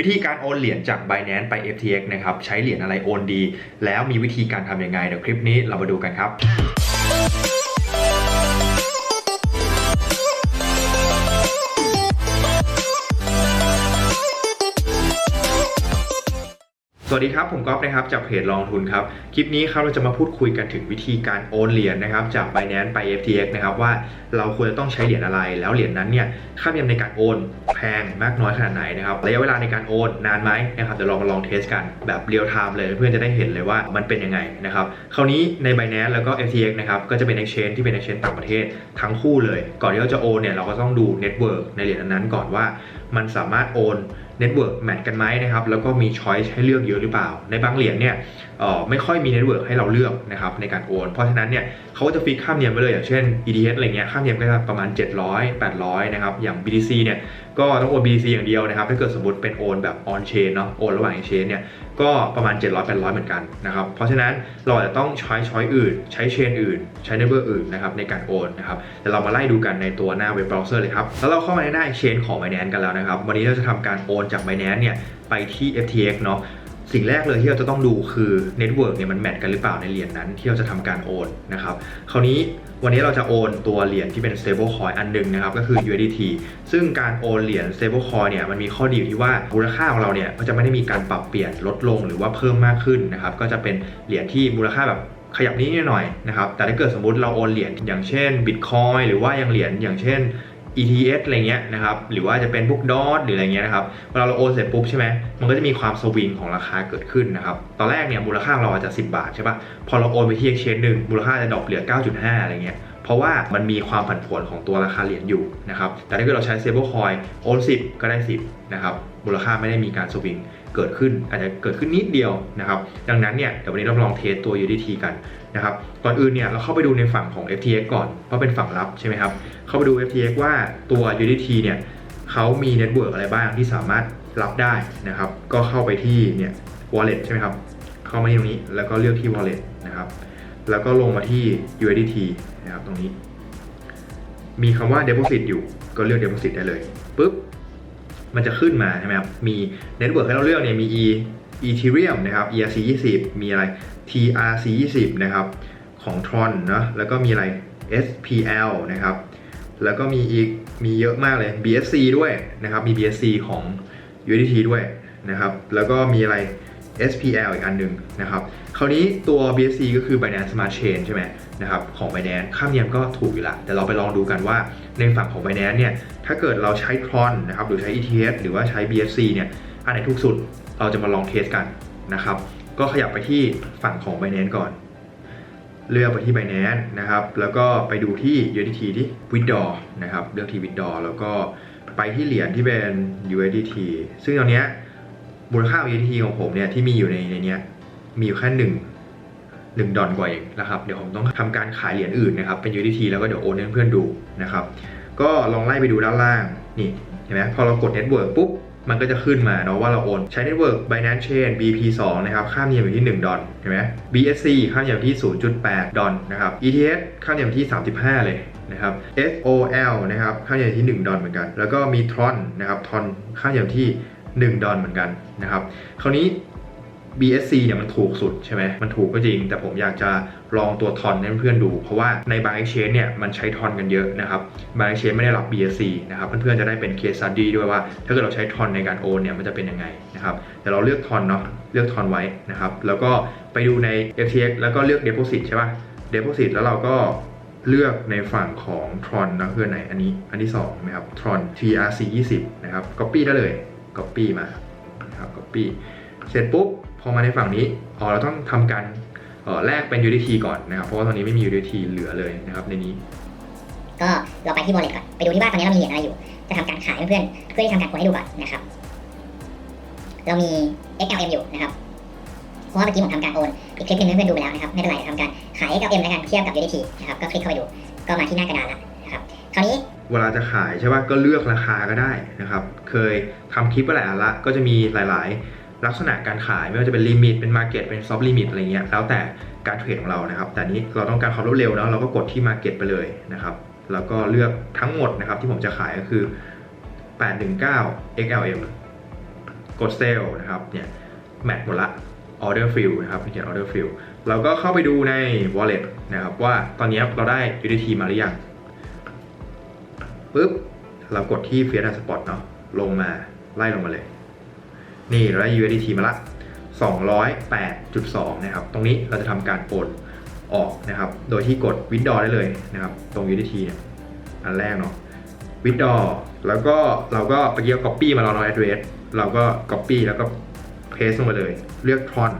วิธีการโอนเหรียญจาก Binance ไป FTX นะครับใช้เหรียญอะไรโอนดี แล้วมีวิธีการทำยังไงเดี๋ยวคลิปนี้เรามาดูกันครับ วัสดีครับผมก๊อฟนะครับจากเพจลองทุนครับ คลิปนี้ครับเราจะมาพูดคุยกันถึงวิธีการโอนเหรียญนะครับจาก Binance ไป FTX นะครับว่าเราควรจะต้องใช้เหรียญอะไร แล้วเหรียญนั้นเนี่ยค่าธรรมเนียมในการโอนแพงมากน้อยขนาดไหนนะครับระยะเวลาในการโอนนานไหมนะครับเดี๋ยวลองมาลองเทสกันแบบเรียลไทม์เลยเพื่อนจะได้เห็นเลยว่ามันเป็นยังไงนะครับคราวนี้ใน Binance แล้วก็ FTX นะครับก็จะเป็น exchange ที่เป็น exchange ต่างประเทศทั้งคู่เลย ก่อนที่เราจะโอนเนี่ยเราก็ต้องดู network ในเหรียญนั้นๆก่อนว่า มันสามารถโอน เน็ตเวิร์กแมทกันไหมนะครับแล้วก็มีช้อยส์ให้เลือกเยอะหรือเปล่า ในบางเหรียญเนี่ยไม่ค่อยมีเน็ตเวิร์กให้เราเลือกนะครับในการโอน เพราะฉะนั้นเนี่ยเขาก็จะฟิกค่ามเนียมไว้เลยอย่างเช่น ETH อะไรเงี้ยค่ามเนียมก็จะประมาณ 700 800นะครับอย่าง BTC เนี่ยก็ต้องโอน BTC อย่างเดียวนะครับถ้าเกิดสมมติเป็นโอนแบบ on chain เนาะโอนระหว่าง chain เนี่ยก็ประมาณ 700 800 เหมือนกันนะครับเพราะฉะนั้นเราอาจจะต้องใช้ช้อยอื่น ใช้เชนอื่น ใช้เน็ตเวิร์กอื่นนะครับในการโอนนะครับแต่เรามาไล่ดูกันในตัวหน้าเว็บเบราว์เซอร์เลยครับแล้วเราเข้ามาในหน้า exchange ของ Binance กันแล้วนะครับวันนี้เราจะทำการโอนจาก Binance เนี่ยไปที่ FTX เนาะ สิ่งแรกเลยที่เราจะต้องดูคือเน็ตเวิร์กเนี่ยมันแมทกันหรือเปล่าในเหรียญนั้นที่เราจะทำการโอนนะครับคราวนี้วันนี้เราจะโอนตัวเหรียญที่เป็น stable coin อันหนึงนะครับก็คือ USDT ซึ่งการโอนเหรียญ stable coin เนี่ยมันมีข้อดีอยู่ที่ว่ามูลค่าของเราเนี่ยก็จะไม่ได้มีการปรับเปลี่ยนลดลงหรือว่าเพิ่มมากขึ้นนะครับก็จะเป็นเหรียญที่มูลค่าแบบขยับนิดหน่อยนะครับแต่ถ้าเกิดสมมติเราโอนเหรียญอย่างเช่น Bitcoin หรือว่าอย่างเหรียญอย่างเช่น ETS อะไรเงี้ยนะครับหรือว่าจะเป็นพวกดอทหรืออะไรเงี้ยนะครับเวลาเราโอนเสร็จปุ๊บใช่ไหมมันก็จะมีความสวิงของราคาเกิดขึ้นนะครับตอนแรกเนี่ยมูลค่าเราอาจจะ 10 บาทใช่ปะพอเราโอนไปที่ exchange หนึ่งมูลค่าจะดรอปเหลือ 9.5 อะไรเงี้ยเพราะว่ามันมีความผันผวนของตัวราคาเหรียญอยู่นะครับแต่ถ้าเกิดเราใช้ stable coin โอน 10 ก็ได้ 10นะครับมูลค่าไม่ได้มีการสวิงเกิดขึ้นอาจจะเกิดขึ้นนิดเดียวนะครับดังนั้นเนี่ยเดี๋ยววันนี้เราลองเทสตัว UDT กันนะครับก่อนอื่นเนี่ยเราเข้าไปดูในฝั่งของ FTX ก่อนเพราะเป็นฝั่งรับใช่ไหมครับ เข้าไปดู FTX ว่าตัว UDT เนี่ยเขามีเน็ตเวิร์กอะไรบ้างที่สามารถรับได้นะครับ ก็เข้าไปที่เนี่ย wallet ใช่ไหมครับ เข้ามาที่ตรงนี้แล้วก็เลือกที่ wallet นะครับ แล้วก็ลงมาที่ USDT นะครับตรงนี้ มีคำว่า deposit อยู่ ก็เลือก deposit ได้เลยปุ๊บ มันจะขึ้นมาใช่ไหมครับ มีเน็ตเวิร์กให้เราเลือกเนี่ยมี e Ethereum นะครับ ERC 20มีอะไร TRC 20นะครับ ของ Tron เนอะแล้วก็มีอะไร SPL นะครับ แล้วก็มีอีกมีเยอะมากเลย BSC ด้วยนะครับ มี BSC ของ USDT ด้วยนะครับ แล้วก็มีอะไร SPL อีกอันหนึ่งนะครับ คราวนี้ตัว BSC ก็คือ Binance Smart Chain ใช่ไหมนะครับ ของ Binance ค่ามเนียมก็ถูกอยู่ละแต่เราไปลองดูกันว่าในฝั่งของ Binance เนี่ย ถ้าเกิดเราใช้ Tron นะครับ หรือใช้ ETH หรือว่าใช้ BSC เนี่ย อันไหนถูกสุด เราจะมาลองเทสกันนะครับ ก็ขยับไปที่ฝั่งของ Binance ก่อน เลือกไปที่ Binance นะครับ แล้วก็ไปดูที่ USDT ที่ withdraw นะครับ เลือกที่ withdraw แล้วก็ไปที่เหรียญที่เป็น USDT ซึ่งตอนนี้มูลค่า USDT ของผมเนี่ยที่มีอยู่ในในนี้มีอยู่แค่หนึ่งหนึ่งดอลกว่าเองนะครับ เดี๋ยวผมต้องทำการขายเหรียญอื่นนะครับ เป็น USDT แล้วก็เดี๋ยวโอนให้เพื่อนดูนะครับ ก็ลองไล่ไปดูด้านล่าง นี่เห็นไหมพอเรากด Network ปุ๊บ มันก็จะขึ้นมาเนาะว่าเราโอนใช้เน็ตเวิร์ก Binance Chain BP2 นะครับค่าธรรมเนียมอยู่ที่ 1 ดอลเห็นไหม BSC ค่าธรรมเนียมที่ 0.8 ดอลนะครับ ETH ค่าธรรมเนียมที่ 35 เลยนะครับ SOL นะครับค่าธรรมเนียมที่ 1 ดอลเหมือนกัน แล้วก็มี Tron นะครับ Tron ค่าธรรมเนียมที่ 1 ดอลเหมือนกันนะครับคราวนี้ BSC เนี่ยมันถูกสุดใช่ไหมมันถูกก็จริง แต่ผมอยากจะลองตัวทอนให้เพื่อนๆดู เพราะว่าในบาง exchange เนี่ยมันใช้ทอนกันเยอะนะครับ บาง exchange ไม่ได้รับ BSC นะครับ เพื่อนๆจะได้เป็น case study ด้วยว่า ถ้าเกิดเราใช้ทอนในการโอนเนี่ยมันจะเป็นยังไงนะครับแต่เราเลือกทอนเนาะเลือกทอนไว้นะครับ แล้วก็ไปดูใน FTX แล้วก็เลือก deposit ใช่ป่ะ deposit แล้วเราก็เลือกในฝั่งของ Tron นะคือไหนอันนี้อันที่2นะครับ Tron TRC 20นะครับ copy ได้เลย copy มานะครับ copy เสร็จปุ๊บ พอมาในฝั่งนี้อ๋อเราต้องทำการเอ่อแลกเป็น UDT ก่อนนะครับ เพราะว่าตอนนี้ไม่มี UDT เหลือเลยนะครับในนี้ ก็เราไปที่ wallet ก่อน ไปดูที่ว่าตอนนี้เรามีเหรียญอะไรอยู่ จะทำการขายให้เพื่อนๆเพื่อที่ทำการโอนให้ดูก่อนนะครับ เรามี XLM อยู่นะครับ เพราะว่าเมื่อกี้ผมทำการโอน อีกคลิปหนึงให้เพื่อนๆดูไปแล้วนะครับ ไม่เป็นไรทำการขาย XLM แล้วกันเทียบกับ USDT นะครับ ก็คลิกเข้าไปดู ก็มาที่หน้ากระดานแล้วนะครับ คราวนี้เวลาจะขายใช่ป่ะก็เลือกราคาก็ได้นะครับ เคยทำคลิปไปหลายอันละ ก็จะมีหลาย ๆ ลักษณะการขายไม่ว่าจะเป็นลิมิตเป็นมาร์เก็ตเป็นซอฟต์ลิมิตอะไรเงี้ยแล้วแต่การเทรดของเรานะครับ แต่นี้เราต้องการความรวดเร็วเนาะเราก็กดที่มาร์เก็ตไปเลยนะครับแล้วก็เลือกทั้งหมดนะครับที่ผมจะขายก็คือ 819 XLM กดเซลนะครับเนี่ยแมทหมดละ order fill นะครับเขียน order fill เราก็เข้าไปดูใน wallet นะครับว่าตอนนี้เราได้ UDT มาหรือยังปุ๊บเรากดที่ Fiat Spot เนาะลงมาไล่ลงมาเลย นี่เราได้ USDT มาละ 208.2 นะครับ ตรงนี้เราจะทำการโอนออกนะครับ โดยที่กด withdraw ได้เลยนะครับ ตรง USDT เนี่ยอันแรกเนาะ withdraw แล้วก็เราก็ไปเกี่ยว copy มาเราเนาะ address เราก็ copy แล้วก็ paste ลงมาเลย เลือก tron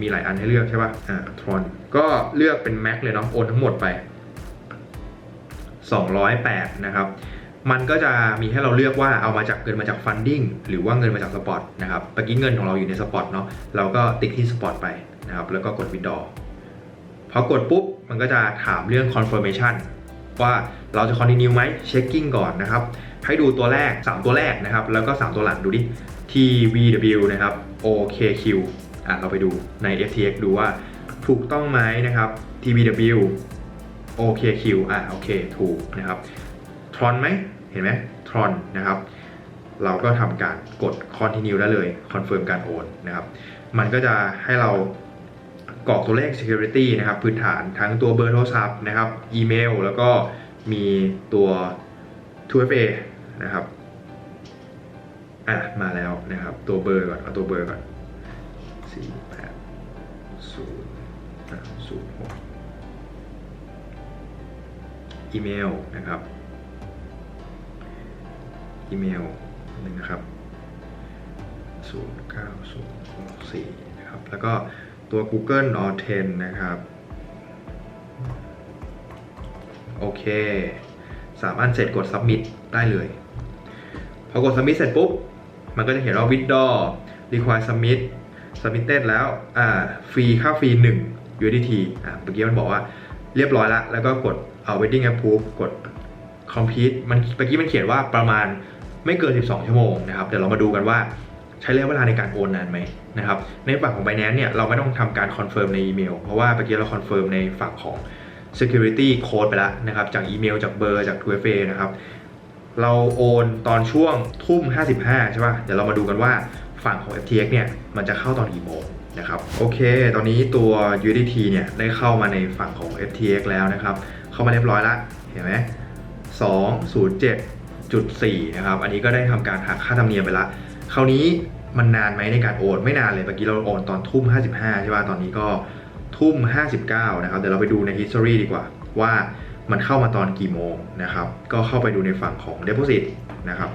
มีหลายอันให้เลือกใช่ป่ะ อ่า tron ก็เลือกเป็น max เลยเนาะ โอนทั้งหมดไป 208 นะครับ มันก็จะมีให้เราเลือกว่าเอามาจากเงินมาจาก funding หรือว่าเงินมาจาก spot นะครับเมื่อกี้เงินของเราอยู่ใน spot เนาะเราก็ติ๊กที่ spot ไปนะครับแล้วก็กด withdraw พอกดปุ๊บมันก็จะถามเรื่อง confirmation ว่าเราจะ continue ไหม checking ก่อนนะครับให้ดูตัวแรก 3 ตัวแรกนะครับ แล้วก็ 3 ตัวหลังดูดิ TVW นะครับ OKQ อะเราไปดูใน FTX ดูว่าถูกต้องไหมนะครับ TVW OKQ อะโอเค ถูกนะครับ ทรอนไหมเห็นไหมทรอนนะครับ เราก็ทำการกด continue ได้เลย confirm การโอนนะครับ มันก็จะให้เรากรอกตัวเลข security นะครับ พื้นฐานทั้งตัวเบอร์โทรศัพท์นะครับ อีเมล แล้วก็มีตัว 2FA นะครับอะมาแล้วนะครับ ตัวเบอร์ก่อนเอาตัวเบอร์ก่อน4 8 0 0 6อีเมลนะครับ อีเมลหนึ่งนะครับ0904นะครับ แล้วก็ตัว Google or 10 นะครับ โอเค สามารถเสร็จกด submit ได้เลย พอกด submit เสร็จปุ๊บ มันก็จะเห็นว่า withdraw require submit submitted แล้ว อ่า ฟรี ค่าฟรี 1 USDT อ่าเมื่อกี้มันบอกว่าเรียบร้อยล้วแล้วก็กดเอา waiting approve กด complete มันเมื่อกี้มันเขียนว่าประมาณ ไม่เกิน 12 ชั่วโมงนะครับเดี๋ยวเรามาดูกันว่าใช้ระยะเวลาในการโอนนานไหมนะครับในฝั่งของ Binance เนี่ยเราไม่ต้องทำการคอนเฟิร์มในอีเมล เพราะว่าเมื่อกี้เราคอนเฟิร์มในฝั่งของ security code ไปแล้วนะครับจากอีเมลจากเบอร์จาก 2FA นะครับเราโอนตอนช่วงทุ่ม 55 ใช่ป่ะเดี๋ยวเรามาดูกันว่าฝั่งของ FTX เนี่ยมันจะเข้าตอนกี่โมงนะครับโอเค ตอนนี้ตัว USDT เนี่ยได้เข้ามาในฝั่งของ FTX แล้วนะครับ เข้ามาเรียบร้อยละเห็นไหม 0.4นะครับ อันนี้ก็ได้ทำการหักค่าธรรมเนียมไปละ คราวนี้มันนานไหมในการโอนไม่นานเลย เมื่อกี้เราโอนตอนทุ่ม 55 ใช่ป่ะ ตอนนี้ก็ทุ่ม 59 นะครับ เดี๋ยวเราไปดูใน history ดีกว่า ว่ามันเข้ามาตอนกี่โมงนะครับ ก็เข้าไปดูในฝั่งของ deposit นะครับ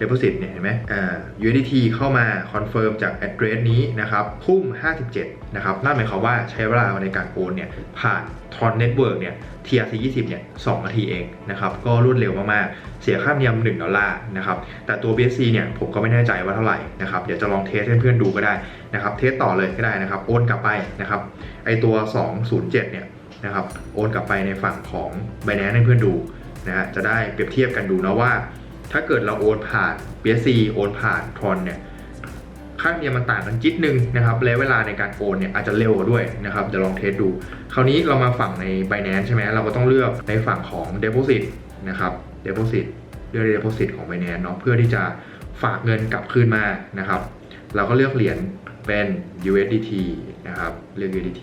deposit เนี่ยเห็นไหมอ่า USDT เข้ามา confirm จาก address นี้นะครับทุ่ม 57 นะครับ นั่นหมายความว่าใช้เวลาในการโอนเนี่ยผ่าน Tron Network เนี่ย TRC 20เนี่ย2นาทีเองนะครับ ก็รวดเร็วมากๆ เสียค่าธรรมเนียม 1 ดอลลาร์นะครับ แต่ตัว BSC เนี่ยผมก็ไม่แน่ใจว่าเท่าไหร่นะครับ เดี๋ยวจะลองเทสให้เพื่อนๆดูก็ได้นะครับ เทสต่อเลยก็ได้นะครับ โอนกลับไปนะครับ ไอตัว 207 เนี่ยนะครับ โอนกลับไปในฝั่งของ Binance ให้เพื่อนดูนะฮะ จะได้เปรียบเทียบกันดูนะว่า ถ้าเกิดเราโอนผ่าน BSC โอนผ่าน Tron เนี่ย ค่าธรรมเนียมมันต่างกันจิตหนึ่งนะครับและเวลาในการโอนเนี่ยอาจจะเร็วกว่าด้วยนะครับเดี๋ยวลองเทสดู คราวนี้เรามาฝั่งใน Binance ใช่ไหมเราก็ต้องเลือกในฝั่งของ Deposit นะครับ Deposit เลือก Deposit ของ Binance เนาะเพื่อที่จะฝากเงินกลับคืนมานะครับ เราก็เลือกเหรียญเป็น USDT นะครับเลือก USDT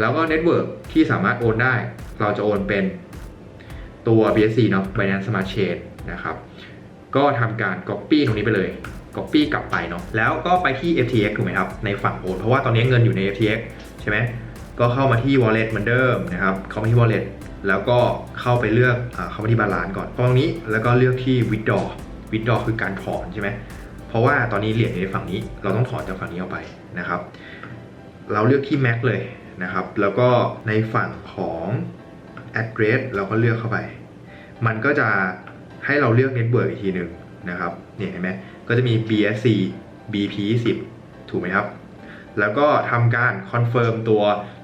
แล้วก็ Network ที่สามารถโอนได้ เราจะโอนเป็นตัว BSC เนาะ Binance Smart Chain นะครับ ก็ทำการ Copy ตรงนี้ไปเลย Copy กลับไปเนาะแล้วก็ไปที่ FTX ถูกไหมครับ ในฝั่งโอนเพราะว่าตอนนี้เงินอยู่ใน FTX ใช่ไหมก็เข้ามาที่ wallet เหมือนเดิมนะครับเข้ามาที่ wallet แล้วก็เข้าไปเลือกอเข้ามาที่ balance ก่อนตรงนี้แล้วก็เลือกที่ withdraw withdraw คือการถอนใช่ไหมเพราะว่าตอนนี้เหรียญอยู่ในฝั่งนี้ เราต้องถอนจากฝั่งนี้ออกไปนะครับ เราเลือกที่ max เลยนะครับ แล้วก็ในฝั่งของ address เราก็เลือกเข้าไป มันก็จะให้เราเลือก network อีกทีหนึ่งนะครับเนี่ยเห็นไหม ก็จะมี BSC BP 10ถูกไหมครับ แล้วก็ทำการคอนเฟิร์มตัว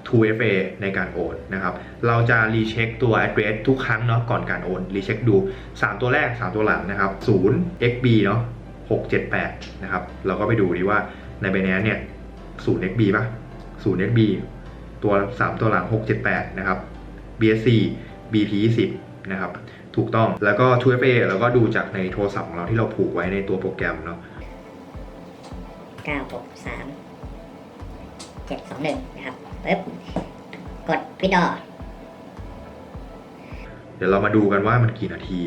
2FA ในการโอนนะครับ เราจะรีเช็คตัว address ทุกครั้งเนาะก่อนการโอนรีเช็คดู 3 ตัวแรก 3 ตัวหลังนะครับ0 XB เนาะ678 นะครับ เราก็ไปดูดีว่าใน Binance เนี่ย0 XB ป่ะ0 XB ตัว 3 ตัวหลัง 678 นะครับ BSC BP 10นะครับ ถูกต้องแล้วก็ 2FA เราก็ดูจากในโทรศัพท์ของเราที่เราผูกไว้ในตัวโปรแกรมเนาะเก้าหกสามเจ็ดสองหนึ่งนะครับปึ๊บกดวิดอเดี๋ยวเรามาดูกันว่ามันกี่นาที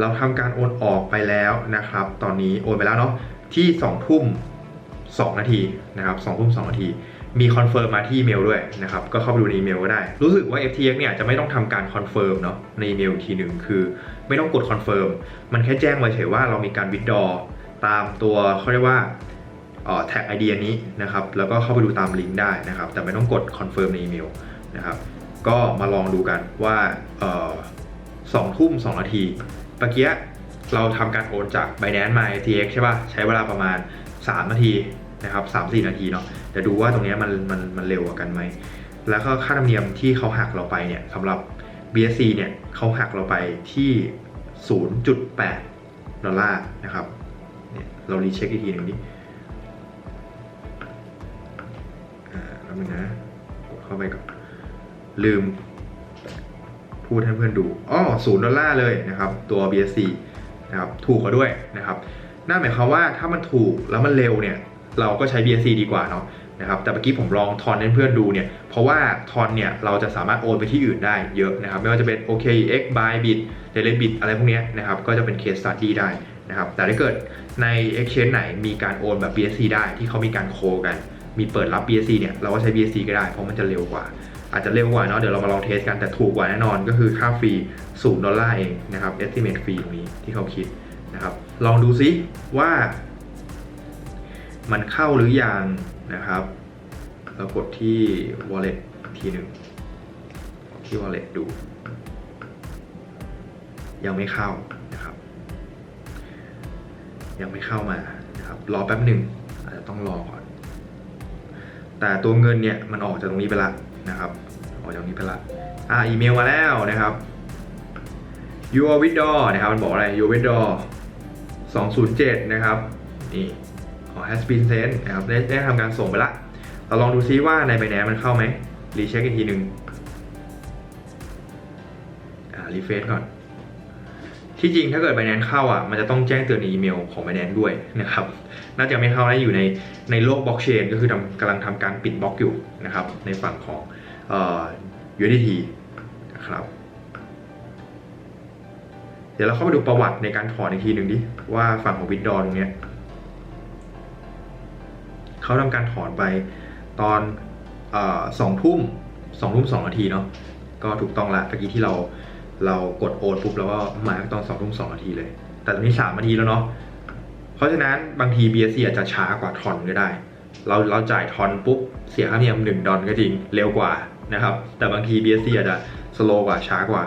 เราทำการโอนออกไปแล้วนะครับ ตอนนี้โอนไปแล้วเนาะที่2ทุ่ม2นาทีนะครับ2ทุ่ม2นาที มีคอนเฟิร์มมาที่อีเมลด้วยนะครับ ก็เข้าไปดูในอีเมลก็ได้ รู้สึกว่า FTX เนี่ยจะไม่ต้องทำการคอนเฟิร์มเนาะในอีเมลอีกทีหนึ่งคือ ไม่ต้องกดคอนเฟิร์มมันแค่แจ้งมาเฉยว่าเรามีการวิดดอตามตัวเขาเรียกว่าแท็กไอเดียนี้นะครับ แล้วก็เข้าไปดูตามลิงก์ได้นะครับ แต่ไม่ต้องกดคอนเฟิร์มในอีเมลนะครับ ก็มาลองดูกันว่าสองทุ่มสองนาทีเมื่อกี้เราทำการโอนจาก Binance มา FTX ใช่ป่ะ ใช้เวลาประมาณ 3 นาที นะครับ3-4นาทีเนาะเดี๋ยวดูว่าตรงเนี้ยมันมันมันเร็วกว่ากันไหม แล้วก็ค่าธรรมเนียมที่เขาหักเราไปเนี่ยสำหรับ BSC เนี่ยเขาหักเราไปที่ 0.8 ดอลลาร์นะครับเนี่ยเรารีเช็คอีกทีหนึ่งดิอ่าแล้วนึงนะกดเข้าไปก่อนลืมพูดให้เพื่อนดูอ๋อศูนย์ดอลลาร์เลยนะครับ ตัว BSC นะครับถูกกว่าด้วยนะครับนั่นหมายความว่าถ้ามันถูกแล้วมันเร็วเนี่ย เราก็ใช้ BSC ดีกว่าเนาะนะครับแต่เมื่อกี้ผมลองทอนให้เพื่อนดูเนี่ยเพราะว่าทอนเนี่ยเราจะสามารถโอนไปที่อื่นได้เยอะนะครับไม่ว่าจะเป็น OKX Bybit Debit อะไรพวกนี้นะครับก็จะเป็น case study ได้นะครับแต่ถ้าเกิดใน exchange ไหนมีการโอนแบบ BSC ได้ที่เขามีการโคกัน มีเปิดรับ BSC เนี่ยเราก็ใช้ BSC ก็ได้เพราะมันจะเร็วกว่า อาจจะเร็วกว่าเนาะเดี๋ยวเรามาลองเทสกันแต่ถูกกว่าแน่นอนก็คือค่าฟรี0ดอลลาร์เองนะครับ estimate ฟรีตรงนี้ที่เขาคิดนะครับลองดูซิว่า มันเข้าหรือยังนะครับ เรากดที่ wallet ทีหนึ่งที่ wallet ดู ยังไม่เข้านะครับ ยังไม่เข้ามานะครับรอแป๊บหนึ่งอาจจะต้องรอก่อน แต่ตัวเงินเนี่ยมันออกจากตรงนี้ไปละนะครับ ออกจากตรงนี้ไปละอ่าอีเมลมาแล้วนะครับ your withdraw นะครับมันบอกอะไร your withdraw 207 นะครับ นี่ ของ has been sent นะครับได้ได้ทำการส่งไปละเราลองดูซิว่าใน Binance มันเข้าไหมรีเช็คอีกทีหนึ่งอ่ารีเฟซก่อน ที่จริงถ้าเกิด Binance เข้าอะมันจะต้องแจ้งเตือนในอีเมลของ Binance ด้วยนะครับ น่าจะไม่เข้านะอยู่ในในโลกบล็อกเชนก็คือทำกำลังทำการปิดบล็อกอยู่นะครับ ในฝั่งของเอ่อ USDT นะครับเดี๋ยวเราเข้ามาดูประวัติในการถอนอีกทีหนึ่งดิว่าฝั่งของวิดดอตรงเนี้ย เขาทำการถอนไปตอนสองทุ่มสองทุ่มสองนาทีเนาะก็ถูกต้องละเมื่อกี้ที่เราเรากดโอนปุ๊บแล้วก็มาตอนสองทุ่มสองนาทีเลย แต่ตอนนี้สามนาทีแล้วเนาะเพราะฉะนั้นบางที BSC อาจจะช้ากว่าทอนก็ได้ เราเราจ่ายทอนปุ๊บเสียค่าธรรมเนียมหนึ่งดอลก็จริงเร็วกว่านะครับ แต่บางที BSC อาจจะสโลกว่าช้ากว่า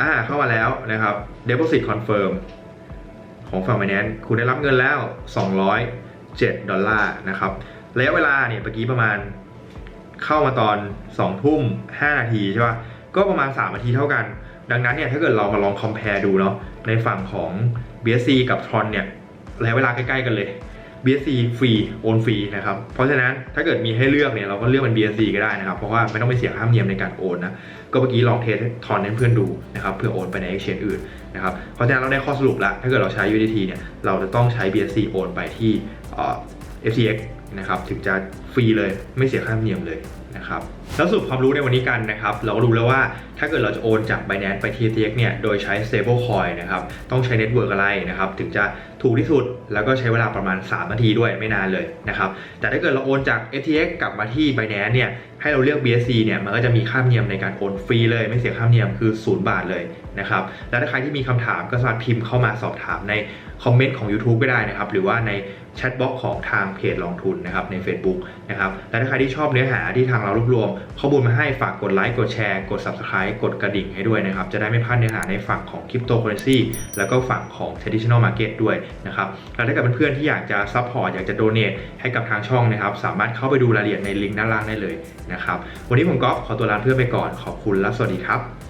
อ่าเข้ามาแล้วนะครับ Deposit Confirm ของฝั่ง Binance คุณได้รับเงินแล้ว 200 7 ดอลลาร์นะครับระยะเวลาเนี่ยเมื่อกี้ประมาณเข้ามาตอน 2 ทุ่ม 5 นาทีใช่ป่ะก็ประมาณ 3 นาทีเท่ากัน ดังนั้นเนี่ยถ้าเกิดเรามาลอง compare ดูเนาะในฝั่งของ BSC กับ Tron เนี่ยระยะเวลาใกล้ๆกันเลย BSC ฟรีโอนฟรีนะครับ เพราะฉะนั้นถ้าเกิดมีให้เลือกเนี่ยเราก็เลือกเป็น BSC ก็ได้นะครับ เพราะว่าไม่ต้องไปเสียค่าธรรมเนียมในการโอนนะ ก็เมื่อกี้ลองเทสทอนให้เพื่อนดูนะครับเพื่อโอนไปใน exchange อื่น นะครับเพราะฉะนั้นเราได้ข้อสรุปแล้ว ถ้าเกิดเราใช้ USDT เนี่ยเราจะต้องใช้ BSC โอนไปที่ FTX นะครับถึงจะฟรีเลยไม่เสียค่าธรรมเนียมเลยนะครับแล้วสรุปความรู้ในวันนี้กันนะครับ เราก็รู้แล้วว่าถ้าเกิดเราจะโอนจาก Binance ไปที่ FTX เนี่ยโดยใช้ stable coin นะครับต้องใช้เน็ตเวิร์กอะไรนะครับถึงจะถูกที่สุดแล้วก็ใช้เวลาประมาณ 3 นาทีด้วยไม่นานเลยนะครับแต่ถ้าเกิดเราโอนจาก FTX กลับมาที่ Binance เนี่ย ให้เราเลือก BSC เนี่ยมันก็จะมีค่าธรรมเนียมในการโอนฟรีเลยไม่เสียค่าธรรมเนียมคือ 0 บาทเลยนะครับแล้วถ้าใครที่มีคำถามก็สามารถพิมพ์เข้ามาสอบถามในคอมเมนต์ของ YouTube ก็ได้นะครับหรือว่าในแชทบ็อกของทางเพจลองทุนนะครับใน Facebook นะครับและถ้าใครที่ชอบเนื้อหาที่ทางเรารวบรวม ข้อมูลมาให้ฝากกดไลค์กดแชร์กด Subscribe กดกระดิ่งให้ด้วยนะครับจะได้ไม่พลาดเนื้อหาในฝั่งของคริปโตเคอเรนซีแล้วก็ฝั่งของ traditional market ด้วยนะครับแล้วถ้าเกิดเพื่อนๆที่อยากจะซัพพอร์ตอยากจะ donate ให้กับทางช่องนะครับสามารถเข้าไปดูรายละเอียดในลิงก์ด้านล่างได้เลยนะครับ วันนี้ผมก๊อฟขอตัวลาเพื่อนไปก่อนขอบคุณและสวัสดีครับ